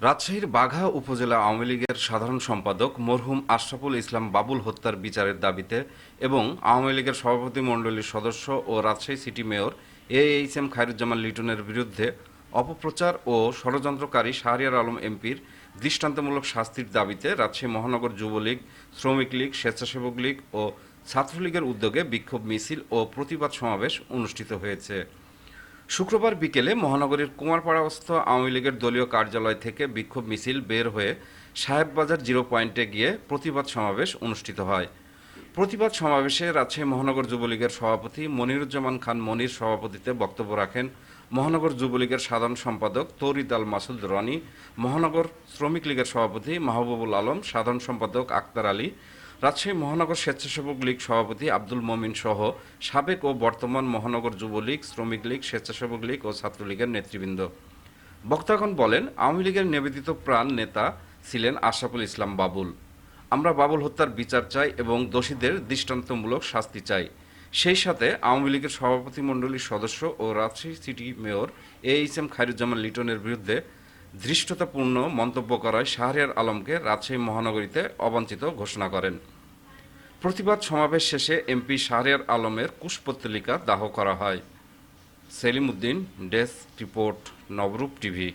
রাজশাহীর বাঘা উপজেলা আওয়ামী লীগের সাধারণ সম্পাদক মরহুম আশরাফুল ইসলাম বাবুল হত্যার বিচারের দাবিতে এবং আওয়ামী লীগের সভাপতি মণ্ডলীর সদস্য ও Rajshahi city mayor A H M Khairuzzaman লিটনের বিরুদ্ধে অপপ্রচার ও ষড়যন্ত্রকারী শাহরিয়ার আলম এমপির দৃষ্টান্তমূলক শাস্তির দাবিতে রাজশাহী মহানগর যুবলীগ, শ্রমিক লীগ, স্বেচ্ছাসেবক লীগ ও ছাত্রলীগের উদ্যোগে বিক্ষোভ মিছিল ও প্রতিবাদ সমাবেশ অনুষ্ঠিত হয়েছে। শুক্রবার বিকেলে মহানগরীর কুমারপাড়াস্থ আওয়ামী লীগের দলীয় কার্যালয় থেকে বিক্ষোভ মিছিল বের হয়ে সাহেববাজার জিরো পয়েন্টে গিয়ে প্রতিবাদ সমাবেশ অনুষ্ঠিত হয়। প্রতিবাদ সমাবেশে রাজশাহী মহানগর যুবলীগের সভাপতি মনিরুজ্জামান খান মনির সভাপতিতে বক্তব্য রাখেন মহানগর যুবলীগের সাধারণ সম্পাদক তৌরিদ আল মাসুদ রনি, মহানগর শ্রমিক লীগের সভাপতি মাহবুবুল আলম, সাধারণ সম্পাদক আক্তার আলী রাজশাহী মহানগর স্বেচ্ছাসেবক লীগ সভাপতি আব্দুল মমিন সহ সাবেক ও বর্তমান মহানগর যুবলীগ, শ্রমিক লীগ, স্বেচ্ছাসেবক লীগ ও ছাত্রলীগের নেতৃবৃন্দ। বক্তাগণ বলেন, আওয়ামী লীগের নিবেদিত প্রাণ নেতা ছিলেন আশরাফুল ইসলাম বাবুল। আমরা বাবুল হত্যার বিচার চাই এবং দোষীদের দৃষ্টান্তমূলক শাস্তি চাই। সেই সাথে আওয়ামী লীগের সভাপতি মণ্ডলীর সদস্য ও Rajshahi city mayor A H M Khairuzzaman লিটনের বিরুদ্ধে ধৃষ্টতাপূর্ণ মন্তব্য করায় শাহরিয়ার আলমকে রাজশাহী মহানগরীতে অবাঞ্ছিত ঘোষণা করেন। প্রতিবাদ সমাবেশ শেষে এমপি শাহরিয়ার আলমের কুশপত্রিকা দাহ করা হয়। Selim Uddin desk report, Nabarup TV.